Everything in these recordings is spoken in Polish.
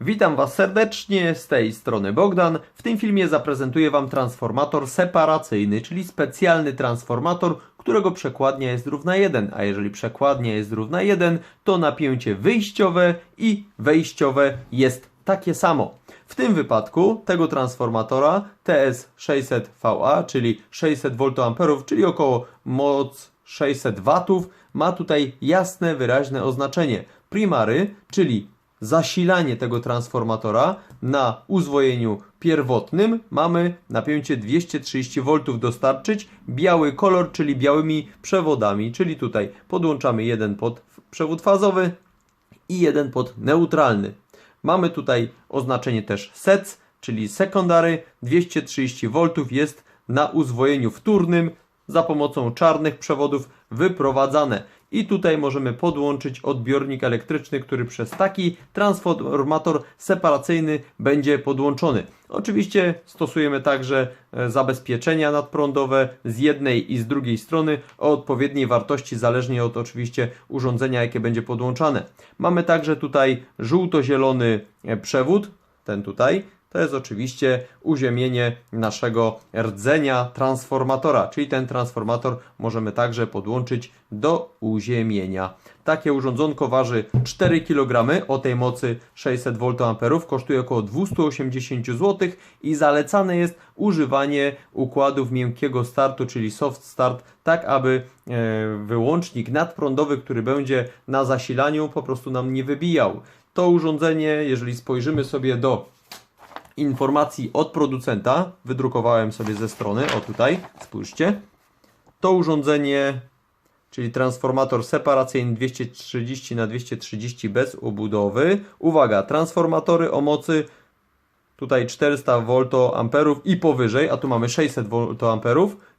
Witam Was serdecznie, z tej strony Bogdan. W tym filmie zaprezentuję Wam transformator separacyjny, czyli specjalny transformator, którego przekładnia jest równa 1, a jeżeli przekładnia jest równa 1, to napięcie wyjściowe i wejściowe jest takie samo. W tym wypadku tego transformatora TS600VA, czyli 600 VA, czyli około moc 600 W, ma tutaj jasne, wyraźne oznaczenie. Primary, czyli zasilanie tego transformatora na uzwojeniu pierwotnym mamy napięcie 230 V dostarczyć, biały kolor, czyli białymi przewodami, czyli tutaj podłączamy jeden pod przewód fazowy i jeden pod neutralny. Mamy tutaj oznaczenie też SEC, czyli secondary, 230 V jest na uzwojeniu wtórnym za pomocą czarnych przewodów wyprowadzane. I tutaj możemy podłączyć odbiornik elektryczny, który przez taki transformator separacyjny będzie podłączony. Oczywiście stosujemy także e, zabezpieczenia nadprądowe z jednej i z drugiej strony o odpowiedniej wartości, zależnie od oczywiście urządzenia, jakie będzie podłączane. Mamy także tutaj żółto-zielony e, przewód, ten tutaj, to jest oczywiście uziemienie naszego rdzenia transformatora, czyli ten transformator możemy także podłączyć do uziemienia. Takie urządzonko waży 4 kg o tej mocy 600 VA, kosztuje około 280 zł i zalecane jest używanie układów miękkiego startu, czyli soft start, tak aby e, wyłącznik nadprądowy, który będzie na zasilaniu, po prostu nam nie wybijał. To urządzenie, jeżeli spojrzymy sobie do informacji od producenta. Wydrukowałem sobie ze strony, o tutaj, spójrzcie. To urządzenie, czyli transformator separacyjny 230 na 230 bez obudowy. Uwaga, transformatory o mocy tutaj 400 VA i powyżej, a tu mamy 600 VA,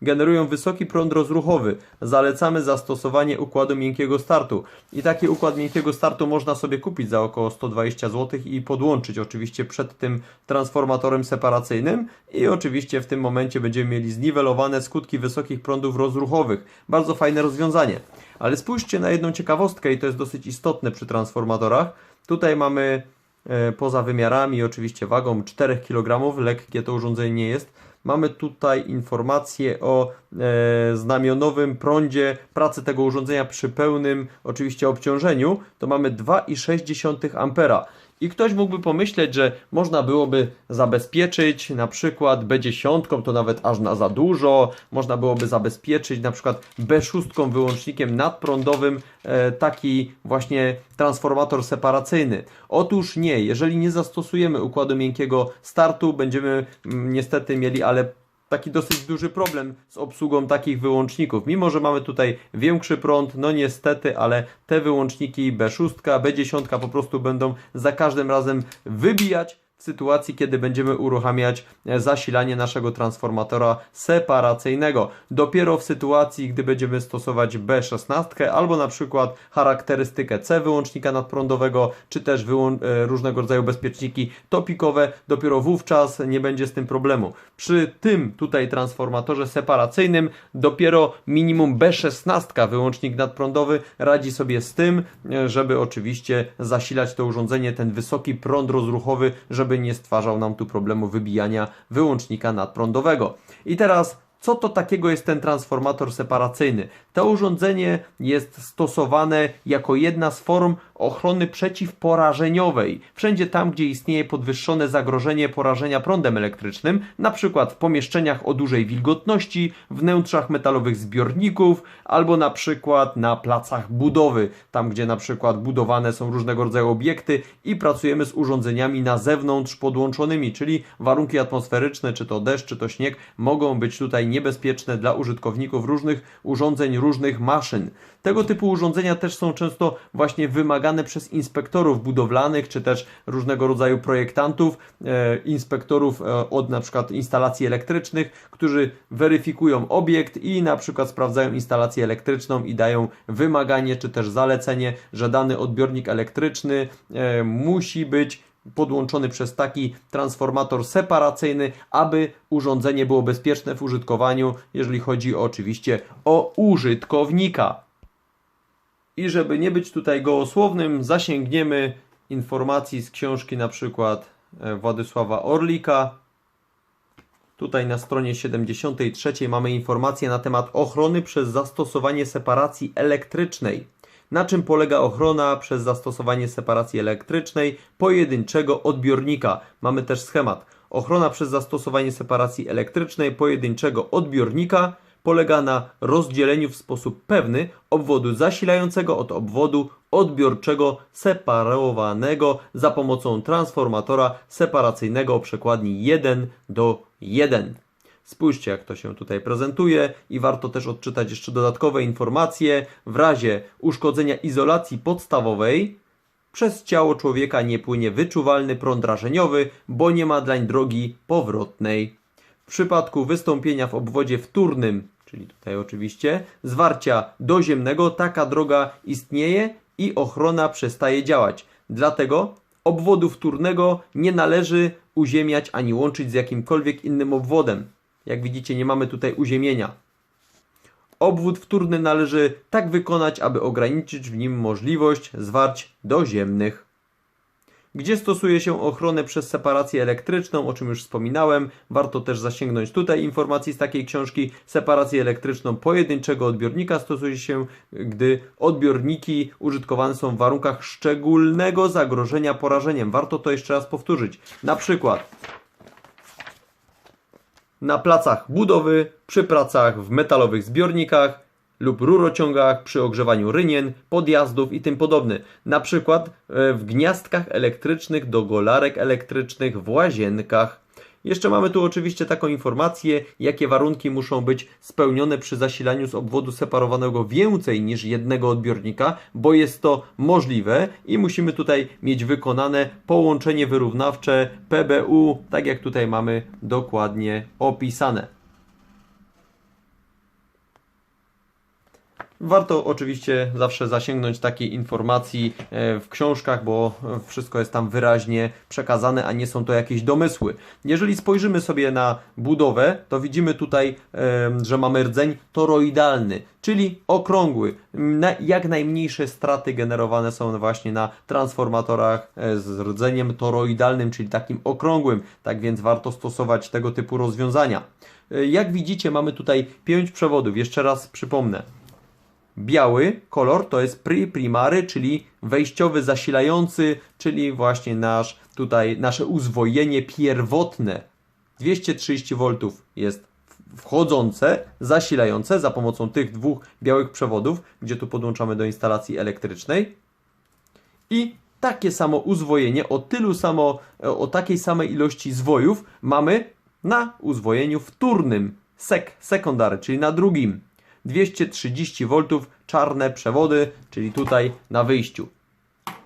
generują wysoki prąd rozruchowy. Zalecamy zastosowanie układu miękkiego startu. I taki układ miękkiego startu można sobie kupić za około 120 zł i podłączyć oczywiście przed tym transformatorem separacyjnym i oczywiście w tym momencie będziemy mieli zniwelowane skutki wysokich prądów rozruchowych. Bardzo fajne rozwiązanie. Ale spójrzcie na jedną ciekawostkę i to jest dosyć istotne przy transformatorach. Tutaj mamy poza wymiarami, oczywiście wagą 4 kg, lekkie to urządzenie nie jest. Mamy tutaj informację o e, znamionowym prądzie pracy tego urządzenia przy pełnym oczywiście obciążeniu. To mamy 2,6 ampera. I ktoś mógłby pomyśleć, że można byłoby zabezpieczyć na przykład B10, to nawet aż na za dużo, można byłoby zabezpieczyć na przykład B6 wyłącznikiem nadprądowym e, taki właśnie transformator separacyjny. Otóż nie, jeżeli nie zastosujemy układu miękkiego startu, będziemy mm, niestety mieli ale taki dosyć duży problem z obsługą takich wyłączników. Mimo, że mamy tutaj większy prąd, no niestety, ale te wyłączniki B6, B10 po prostu będą za każdym razem wybijać w sytuacji, kiedy będziemy uruchamiać e, zasilanie naszego transformatora separacyjnego. Dopiero w sytuacji, gdy będziemy stosować B16 albo na przykład charakterystykę C wyłącznika nadprądowego, czy też e, różnego rodzaju bezpieczniki topikowe, dopiero wówczas nie będzie z tym problemu. Przy tym tutaj transformatorze separacyjnym dopiero minimum B16 wyłącznik nadprądowy radzi sobie z tym, e, żeby oczywiście zasilać to urządzenie, ten wysoki prąd rozruchowy, żeby nie stwarzał nam tu problemu wybijania wyłącznika nadprądowego. I teraz co to takiego jest ten transformator separacyjny? To urządzenie jest stosowane jako jedna z form ochrony przeciwporażeniowej. Wszędzie tam, gdzie istnieje podwyższone zagrożenie porażenia prądem elektrycznym, na przykład w pomieszczeniach o dużej wilgotności, wnętrzach metalowych zbiorników, albo na przykład na placach budowy, tam gdzie na przykład budowane są różnego rodzaju obiekty i pracujemy z urządzeniami na zewnątrz podłączonymi, czyli warunki atmosferyczne, czy to deszcz, czy to śnieg, mogą być tutaj niebezpieczne dla użytkowników różnych urządzeń, różnych maszyn. Tego typu urządzenia też są często właśnie wymagane przez inspektorów budowlanych, czy też różnego rodzaju projektantów, e, inspektorów e, od na przykład instalacji elektrycznych, którzy weryfikują obiekt i na przykład sprawdzają instalację elektryczną i dają wymaganie, czy też zalecenie, że dany odbiornik elektryczny e, musi być podłączony przez taki transformator separacyjny, aby urządzenie było bezpieczne w użytkowaniu, jeżeli chodzi oczywiście o użytkownika. I żeby nie być tutaj gołosłownym, zasięgniemy informacji z książki na przykład e, Władysława Orlika. Tutaj na stronie 73 mamy informację na temat ochrony przez zastosowanie separacji elektrycznej. Na czym polega ochrona przez zastosowanie separacji elektrycznej pojedynczego odbiornika? Mamy też schemat. Ochrona przez zastosowanie separacji elektrycznej pojedynczego odbiornika polega na rozdzieleniu w sposób pewny obwodu zasilającego od obwodu odbiorczego separowanego za pomocą transformatora separacyjnego o przekładni 1 do 1. Spójrzcie, jak to się tutaj prezentuje i warto też odczytać jeszcze dodatkowe informacje. W razie uszkodzenia izolacji podstawowej przez ciało człowieka nie płynie wyczuwalny prąd drażeniowy, bo nie ma dlań drogi powrotnej. W przypadku wystąpienia w obwodzie wtórnym, czyli tutaj oczywiście, zwarcia doziemnego, taka droga istnieje i ochrona przestaje działać. Dlatego obwodu wtórnego nie należy uziemiać ani łączyć z jakimkolwiek innym obwodem. Jak widzicie, nie mamy tutaj uziemienia. Obwód wtórny należy tak wykonać, aby ograniczyć w nim możliwość zwarć doziemnych. Gdzie stosuje się ochronę przez separację elektryczną, o czym już wspominałem, warto też zasięgnąć tutaj informacji z takiej książki. Separację elektryczną pojedynczego odbiornika stosuje się, gdy odbiorniki użytkowane są w warunkach szczególnego zagrożenia porażeniem. Warto to jeszcze raz powtórzyć. Na przykład na placach budowy, przy pracach w metalowych zbiornikach lub rurociągach, przy ogrzewaniu rynien, podjazdów i tym podobne. Na przykład e, w gniazdkach elektrycznych do golarek elektrycznych, w łazienkach. Jeszcze mamy tu oczywiście taką informację, jakie warunki muszą być spełnione przy zasilaniu z obwodu separowanego więcej niż jednego odbiornika, bo jest to możliwe i musimy tutaj mieć wykonane połączenie wyrównawcze PBU, tak jak tutaj mamy dokładnie opisane. Warto oczywiście zawsze zasięgnąć takiej informacji e, w książkach, bo wszystko jest tam wyraźnie przekazane, a nie są to jakieś domysły. Jeżeli spojrzymy sobie na budowę, to widzimy tutaj, że mamy rdzeń toroidalny, czyli okrągły. Jak najmniejsze straty generowane są właśnie na transformatorach e, z rdzeniem toroidalnym, czyli takim okrągłym. Tak więc warto stosować tego typu rozwiązania. E, jak widzicie, mamy tutaj pięć przewodów. Jeszcze raz przypomnę. Biały kolor to jest pri primary, czyli wejściowy zasilający, czyli właśnie nasz tutaj nasze uzwojenie pierwotne. 230 V jest wchodzące, zasilające za pomocą tych dwóch białych przewodów, gdzie tu podłączamy do instalacji elektrycznej. I takie samo uzwojenie o tylu samo, o takiej samej ilości zwojów mamy na uzwojeniu wtórnym, sek, sekundary, czyli na drugim. 230 V czarne przewody, czyli tutaj na wyjściu.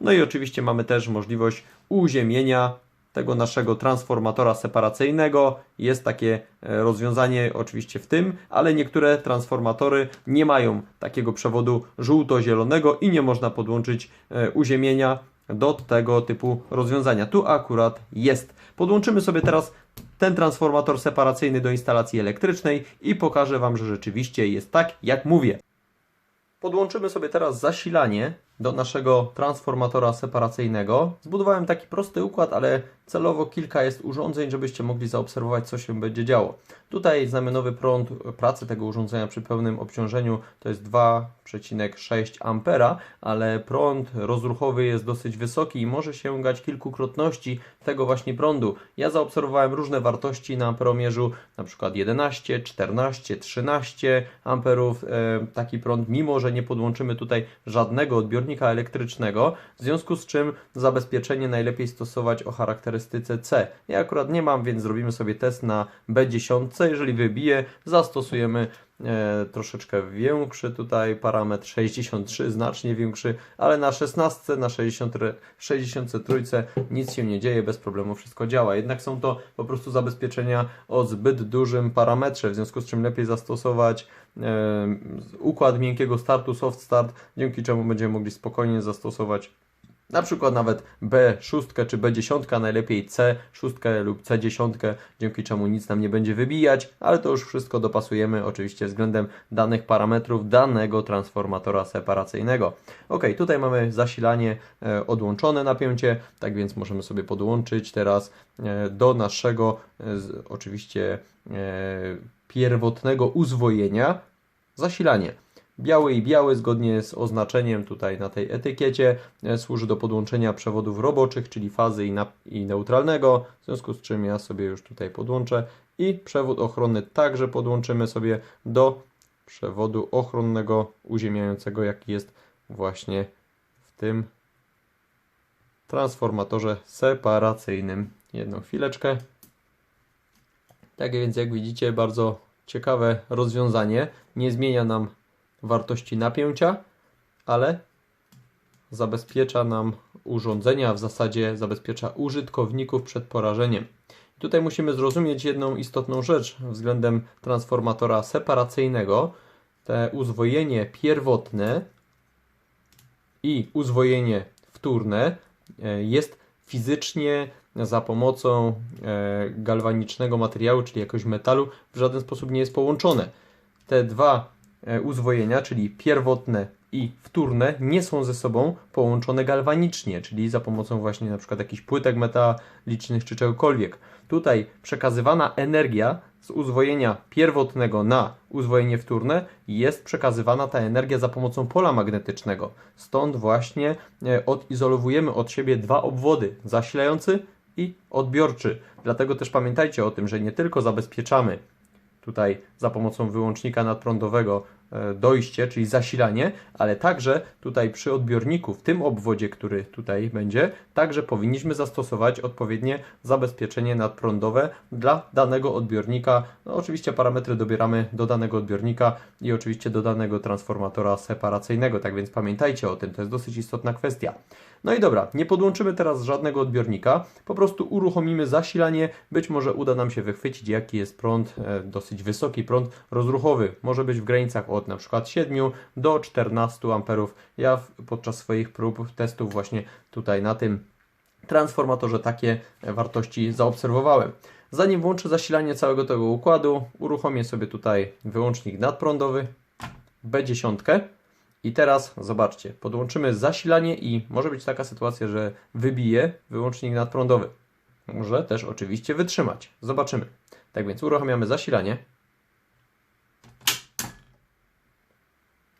No i oczywiście mamy też możliwość uziemienia tego naszego transformatora separacyjnego. Jest takie e, rozwiązanie oczywiście w tym, ale niektóre transformatory nie mają takiego przewodu żółto-zielonego i nie można podłączyć e, uziemienia do tego typu rozwiązania. Tu akurat jest. Podłączymy sobie teraz ten transformator separacyjny do instalacji elektrycznej i pokażę Wam, że rzeczywiście jest tak, jak mówię. Podłączymy sobie teraz zasilanie do naszego transformatora separacyjnego. Zbudowałem taki prosty układ, ale celowo kilka jest urządzeń, żebyście mogli zaobserwować, co się będzie działo. Tutaj znamionowy prąd pracy tego urządzenia przy pełnym obciążeniu to jest 2,6 A, ale prąd rozruchowy jest dosyć wysoki i może sięgać kilkukrotności tego właśnie prądu. Ja zaobserwowałem różne wartości na amperomierzu, na przykład 11, 14, 13 amperów. Taki prąd, mimo że nie podłączymy tutaj żadnego odbiornika elektrycznego, w związku z czym zabezpieczenie najlepiej stosować o charakterystyce C. Ja akurat nie mam, więc zrobimy sobie test na B10 jeżeli wybije, zastosujemy troszeczkę większy tutaj parametr 63, znacznie większy, ale na 16, na 60, 63 nic się nie dzieje, bez problemu wszystko działa. Jednak są to po prostu zabezpieczenia o zbyt dużym parametrze, w związku z czym lepiej zastosować e, układ miękkiego startu, soft start, dzięki czemu będziemy mogli spokojnie zastosować Na przykład nawet B6 czy B10, najlepiej C6 lub C10, dzięki czemu nic nam nie będzie wybijać, ale to już wszystko dopasujemy oczywiście względem danych parametrów danego transformatora separacyjnego. Ok, tutaj mamy zasilanie e, odłączone napięcie, tak więc możemy sobie podłączyć teraz e, do naszego e, z, oczywiście e, pierwotnego uzwojenia zasilanie. Biały i biały, zgodnie z oznaczeniem tutaj na tej etykiecie, e, służy do podłączenia przewodów roboczych, czyli fazy i, i neutralnego, w związku z czym ja sobie już tutaj podłączę i przewód ochronny także podłączymy sobie do przewodu ochronnego uziemiającego, jaki jest właśnie w tym transformatorze separacyjnym. Jedną chwileczkę. Tak więc jak widzicie, bardzo ciekawe rozwiązanie. Nie zmienia nam wartości napięcia, ale zabezpiecza nam urządzenia, w zasadzie zabezpiecza użytkowników przed porażeniem. Tutaj musimy zrozumieć jedną istotną rzecz względem transformatora separacyjnego. Te uzwojenie pierwotne i uzwojenie wtórne e, jest fizycznie za pomocą e, galwanicznego materiału, czyli jakiegoś metalu, w żaden sposób nie jest połączone. Te dwa uzwojenia, czyli pierwotne i wtórne, nie są ze sobą połączone galwanicznie, czyli za pomocą właśnie przykład jakichś płytek metalicznych czy czegokolwiek. Tutaj przekazywana energia z uzwojenia pierwotnego na uzwojenie wtórne jest przekazywana ta energia za pomocą pola magnetycznego. Stąd właśnie e, odizolowujemy od siebie dwa obwody, zasilający i odbiorczy. Dlatego też pamiętajcie o tym, że nie tylko zabezpieczamy tutaj za pomocą wyłącznika nadprądowego e, dojście, czyli zasilanie, ale także tutaj przy odbiorniku, w tym obwodzie, który tutaj będzie, także powinniśmy zastosować odpowiednie zabezpieczenie nadprądowe dla danego odbiornika. No, oczywiście parametry dobieramy do danego odbiornika i oczywiście do danego transformatora separacyjnego, tak więc pamiętajcie o tym, to jest dosyć istotna kwestia. No i dobra, nie podłączymy teraz żadnego odbiornika, po prostu uruchomimy zasilanie, być może uda nam się wychwycić jaki jest prąd, e, dosyć wysoki prąd rozruchowy, może być w granicach od przykład 7 do 14 amperów. Ja podczas swoich prób testów właśnie tutaj na tym transformatorze takie e, wartości zaobserwowałem. Zanim włączę zasilanie całego tego układu, uruchomię sobie tutaj wyłącznik nadprądowy B10 i teraz zobaczcie, podłączymy zasilanie i może być taka sytuacja, że wybije wyłącznik nadprądowy. Może też oczywiście wytrzymać. Zobaczymy. Tak więc uruchamiamy zasilanie.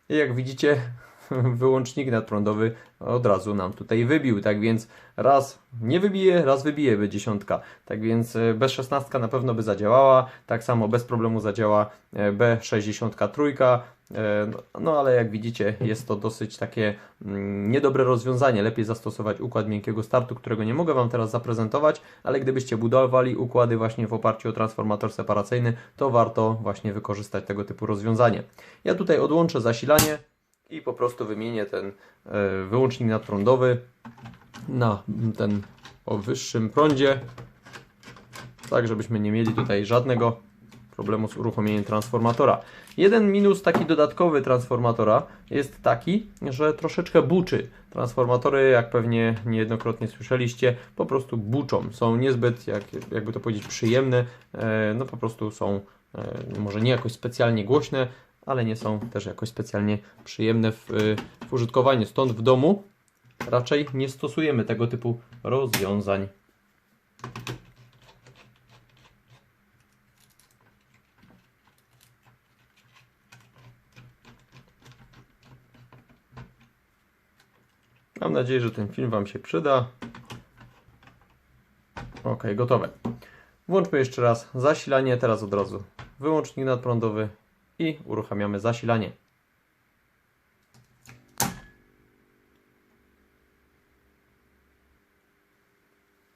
I jak widzicie, wyłącznik nadprądowy od razu nam tutaj wybił. Tak więc raz nie wybije, raz wybije B10. Tak więc e, B16 na pewno by zadziałała. Tak samo bez problemu zadziała e, B63. E, No, ale jak widzicie, jest to dosyć takie mm, niedobre rozwiązanie. Lepiej zastosować układ miękkiego startu, którego nie mogę Wam teraz zaprezentować, ale gdybyście budowali układy właśnie w oparciu o transformator separacyjny, to warto właśnie wykorzystać tego typu rozwiązanie. Ja tutaj odłączę zasilanie i po prostu wymienię ten e, wyłącznik nadprądowy na ten o wyższym prądzie, tak żebyśmy nie mieli tutaj żadnego problemu z uruchomieniem transformatora. Jeden minus taki dodatkowy transformatora jest taki, że troszeczkę buczy. Transformatory, jak pewnie niejednokrotnie słyszeliście, po prostu buczą. Są niezbyt, jak, jakby to powiedzieć, przyjemne. E, no po prostu są e, może nie jakoś specjalnie głośne, ale nie są też jakoś specjalnie przyjemne w, e, w użytkowaniu. Stąd w domu raczej nie stosujemy tego typu rozwiązań. Mam nadzieję, że ten film Wam się przyda. Ok, gotowe. Włączmy jeszcze raz zasilanie, teraz od razu wyłącznik nadprądowy i uruchamiamy zasilanie.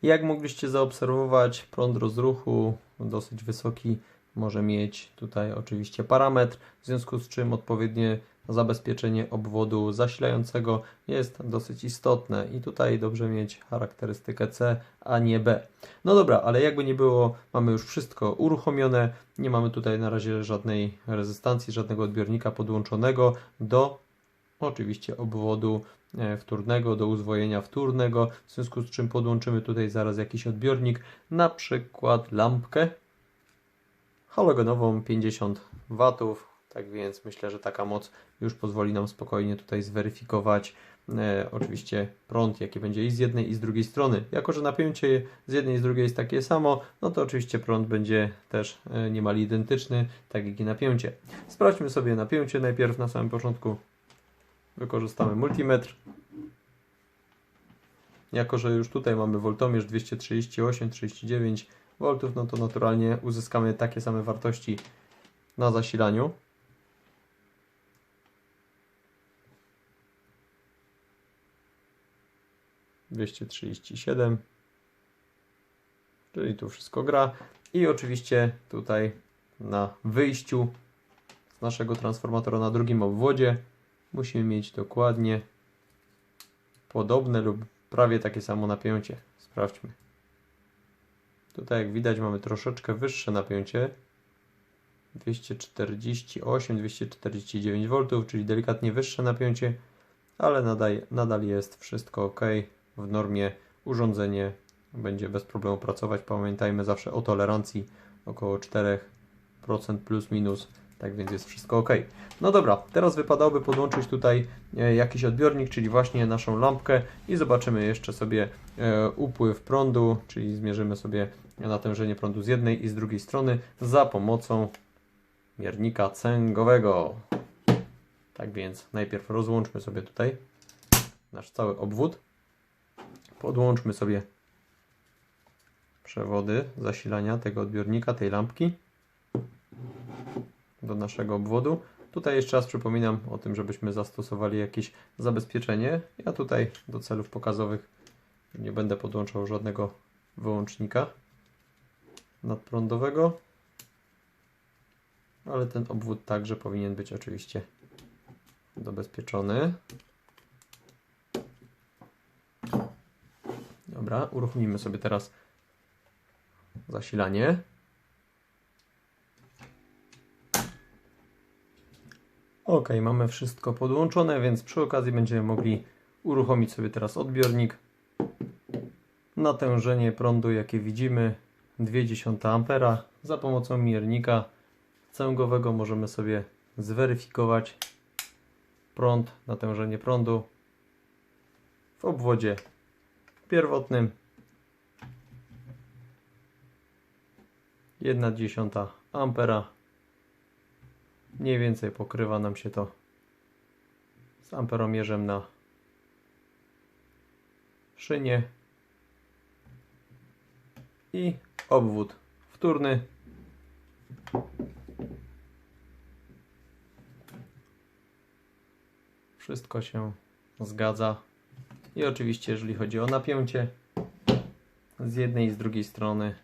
Jak mogliście zaobserwować, prąd rozruchu dosyć wysoki może mieć tutaj oczywiście parametr, w związku z czym odpowiednie zabezpieczenie obwodu zasilającego jest dosyć istotne i tutaj dobrze mieć charakterystykę C, a nie B. No dobra, ale jakby nie było, mamy już wszystko uruchomione, nie mamy tutaj na razie żadnej rezystancji, żadnego odbiornika podłączonego do oczywiście obwodu e, wtórnego do uzwojenia wtórnego, w związku z czym podłączymy tutaj zaraz jakiś odbiornik, na przykład lampkę halogenową 50 W, tak więc myślę, że taka moc już pozwoli nam spokojnie tutaj zweryfikować e, oczywiście prąd, jaki będzie i z jednej i z drugiej strony. Jako, że napięcie z jednej i z drugiej jest takie samo, no to oczywiście prąd będzie też e, niemal identyczny, tak jak i napięcie. Sprawdźmy sobie napięcie najpierw na samym początku. Wykorzystamy multimetr. Jako, że już tutaj mamy voltomierz 238-39 V, no to naturalnie uzyskamy takie same wartości na zasilaniu. Dwieście trzydzieści siedem, czyli tu wszystko gra. I oczywiście tutaj na wyjściu z naszego transformatora na drugim obwodzie musimy mieć dokładnie podobne lub prawie takie samo napięcie. Sprawdźmy. Tutaj jak widać mamy troszeczkę wyższe napięcie. 248-249 V, czyli delikatnie wyższe napięcie, ale nadal, nadal jest wszystko ok. W normie urządzenie będzie bez problemu pracować. Pamiętajmy zawsze o tolerancji około 4% plus minus, tak więc jest wszystko ok. No dobra, teraz wypadałoby podłączyć tutaj e, jakiś odbiornik, czyli właśnie naszą lampkę i zobaczymy jeszcze sobie e, upływ prądu, czyli zmierzymy sobie natężenie prądu z jednej i z drugiej strony za pomocą miernika cęgowego. Tak więc najpierw rozłączmy sobie tutaj nasz cały obwód. Podłączmy sobie przewody zasilania tego odbiornika, tej lampki do naszego obwodu. Tutaj jeszcze raz przypominam o tym, żebyśmy zastosowali jakieś zabezpieczenie. Ja tutaj do celów pokazowych nie będę podłączał żadnego wyłącznika nadprądowego, ale ten obwód także powinien być oczywiście zabezpieczony. Dobra, uruchomimy sobie teraz zasilanie. Ok, mamy wszystko podłączone, więc przy okazji będziemy mogli uruchomić sobie teraz odbiornik. Natężenie prądu, jakie widzimy, 0,2 A. Za pomocą miernika cęgowego możemy sobie zweryfikować prąd, natężenie prądu w obwodzie pierwotnym. 1,1 ampera. Mniej więcej pokrywa nam się to z amperomierzem na szynie. I obwód wtórny. Wszystko się zgadza i oczywiście jeżeli chodzi o napięcie z jednej i z drugiej strony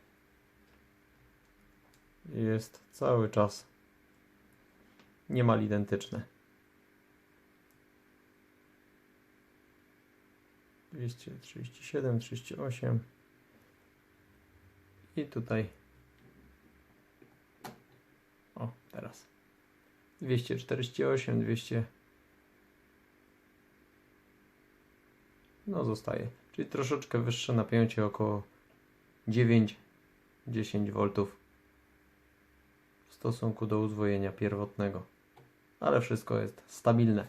jest cały czas niemal identyczne. 237, 38 i tutaj. O, teraz. 248, 200 no zostaje, czyli troszeczkę wyższe napięcie około 9 10 V w stosunku do uzwojenia pierwotnego ale wszystko jest stabilne.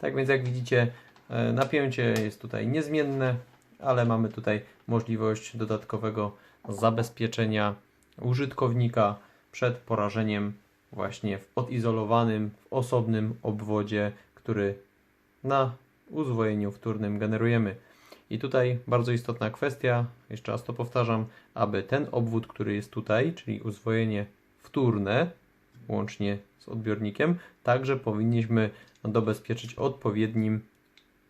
Tak więc jak widzicie e, napięcie jest tutaj niezmienne, ale mamy tutaj możliwość dodatkowego zabezpieczenia użytkownika przed porażeniem właśnie w odizolowanym, w osobnym obwodzie, który na uzwojeniu wtórnym generujemy. I tutaj bardzo istotna kwestia, jeszcze raz to powtarzam, aby ten obwód, który jest tutaj, czyli uzwojenie wtórne, łącznie z odbiornikiem, także powinniśmy dobezpieczyć odpowiednim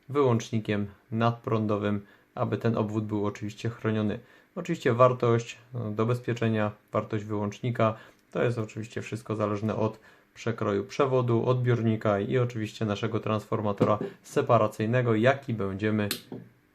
wyłącznikiem nadprądowym, aby ten obwód był oczywiście chroniony. Oczywiście wartość do bezpieczenia, wartość wyłącznika to jest oczywiście wszystko zależne od przekroju przewodu, odbiornika i oczywiście naszego transformatora separacyjnego, jaki będziemy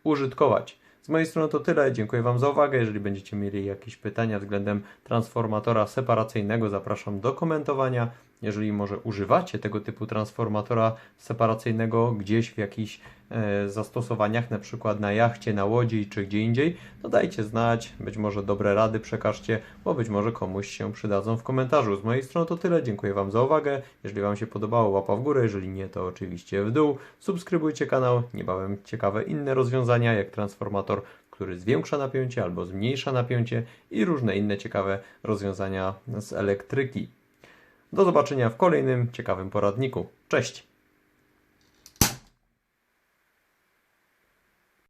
użytkować. Z mojej strony to tyle. Dziękuję Wam za uwagę. Jeżeli będziecie mieli jakieś pytania względem transformatora separacyjnego, zapraszam do komentowania. Jeżeli może używacie tego typu transformatora separacyjnego gdzieś w jakichś e, zastosowaniach, na przykład na jachcie, na łodzi czy gdzie indziej, to dajcie znać, być może dobre rady przekażcie, bo być może komuś się przydadzą w komentarzu. Z mojej strony to tyle, dziękuję Wam za uwagę. Jeżeli Wam się podobało, łapa w górę, jeżeli nie, to oczywiście w dół. Subskrybujcie kanał, niebawem ciekawe inne rozwiązania, jak transformator, który zwiększa napięcie albo zmniejsza napięcie i różne inne ciekawe rozwiązania z elektryki. Do zobaczenia w kolejnym ciekawym poradniku. Cześć!